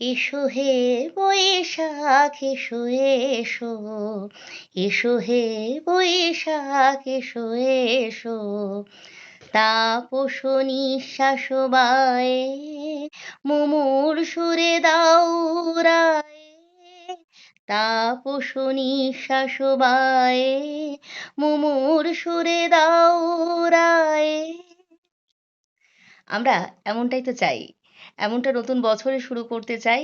এসো হে বৈশাখ, এসো এসো। এসো হে বৈশাখ, এসো এসো। তাপস নিঃশ্বাস বায়ে, মুমুর সুরে দাউরায়ে তাপস নিঃশ্বাস বায়ে, মুমুর সুরে দাউরায়ে আমরা এমনটাই তো চাই। এমনটা নতুন বছরে শুরু করতে চাই।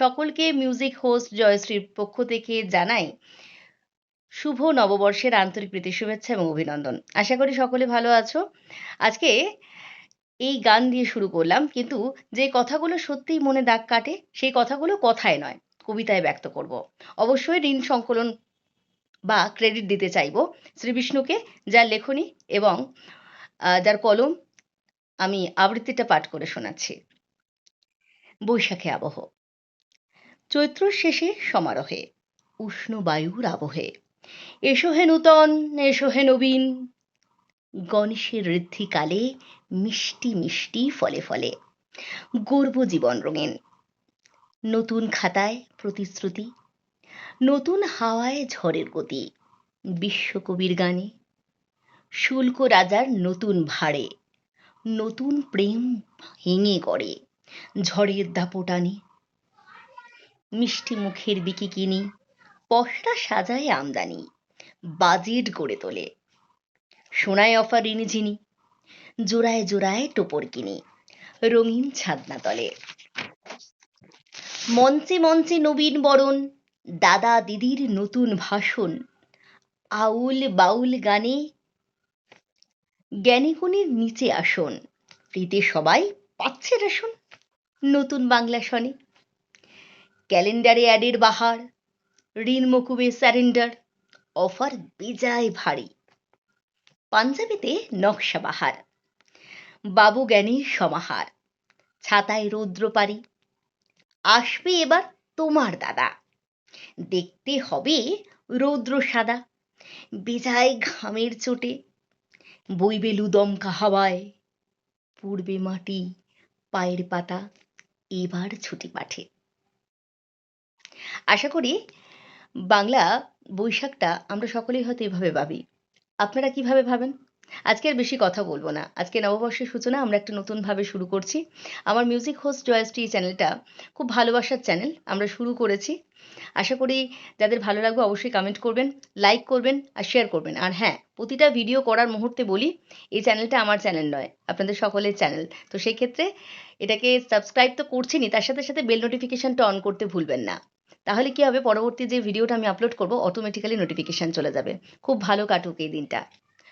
সকলকে মিউজিক হোস্ট জয়শ্রীর পক্ষ থেকে জানাই শুভ নববর্ষের আন্তরিক প্রীতি, শুভেচ্ছা এবং অভিনন্দন। আশা করি সকলে ভালো আছো। আজকে এই গান দিয়ে শুরু করলাম, কিন্তু যে কথাগুলো সত্যিই মনে দাগ কাটে, সেই কথাগুলো কথায় নয়, কবিতায় ব্যক্ত করব। অবশ্যই ঋণ সংকলন বা ক্রেডিট দিতে চাইব শ্রী বিষ্ণুকে, যার লেখনী এবং যার কলম আমি আবৃত্তিটা পাঠ করে শোনাচ্ছি। বৈশাখে আবহ। চৈত্র শেষে সমারোহে, উষ্ণ বায়ুর আবহে। এসো হে নূতন, এসো হে নবীন। গণেশের ঋদ্ধিকালে মিষ্টি মিষ্টি ফলে ফলে। গর্ব জীবন রঙিন। নতুন খাতায় প্রতিশ্রুতি। নতুন হাওয়ায় ঝড়ের গতি। বিশ্বকবির গানে। শুল্ক রাজার নতুন ভাড়ে। নতুন প্রেম ভেঙে গড়ে। ঝড়ের দাপটানি মিষ্টি মুখের বিকি কিনি পশরা সাজায় আমদানি, বাজেট গড়ে তোলে। সোনায় অফার ঝিনি জোড়ায় জোড়ায় টোপর কিনি, রঙিন ছাদনা তলে। মঞ্চে মঞ্চে নবীন বরণ, দাদা দিদির নতুন ভাষণ, আউল বাউল গানে জ্ঞানীগুণীর নিচে আসন, ফ্রিতে সবাই পাচ্ছে রেশন। নতুন বাংলা শনে ক্যালেন্ডারে অ্যাডের বাহার, ঋণ মকুবে স্যারেন্ডার, অফার বেজায় ভারী। পাঞ্জাবিতে নকশা বাহার, বাবু জ্ঞানীর সমাহার, ছাতায় রৌদ্র পারি। আসবে এবার তোমার দাদা। দেখতে হবে রৌদ্র সাদা, বেজায় ঘামের চোটে। বইবে লুদমকা হাওয়ায় পূর্বে মাটি পায়ের পাতা। এবার ছুটি পাঠে। আশা করি বাংলা বৈশাখটা আমরা সকলেই হয়তো এভাবে ভাবি। আপনারা কীভাবে ভাবেন? আজকে আর বেশি কথা বলব না। আজকে নববর্ষের সূচনা আমরা একটা নতুনভাবে শুরু করছি। আমার মিউজিক হোস্ট জয়শ্রী চ্যানেলটা খুব ভালোবাসার চ্যানেল, আমরা শুরু করেছি। আশা করি যাদের ভালো লাগবে অবশ্যই কমেন্ট করবেন লাইক করবেন আর শেয়ার করবেন। আর হ্যাঁ প্রতিটা ভিডিও করার মুহূর্তে বলি, এই চ্যানেলটা আমার চ্যানেল নয়, আপনাদের সকলের চ্যানেল। তো সেই ক্ষেত্রে এটাকে সাবস্ক্রাইব তো করছেনই তার সাথে সাথে বেল নোটিফিকেশানটা অন করতে ভুলবেন না। তাহলে কি হবে? পরবর্তী যে ভিডিওটা আমি আপলোড করব অটোমেটিক্যালি নোটিফিকেশান চলে যাবে। খুব ভালো কাটুক এই দিনটা।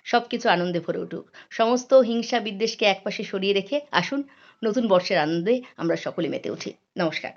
সব কিছু আনন্দে ভরে উঠুক। সমস্ত হিংসা বিদ্বেষকে একপাশে সরিয়ে রেখে আসুন। নতুন বর্ষের আনন্দে আমরা সকলে মেতে উঠি। নমস্কার।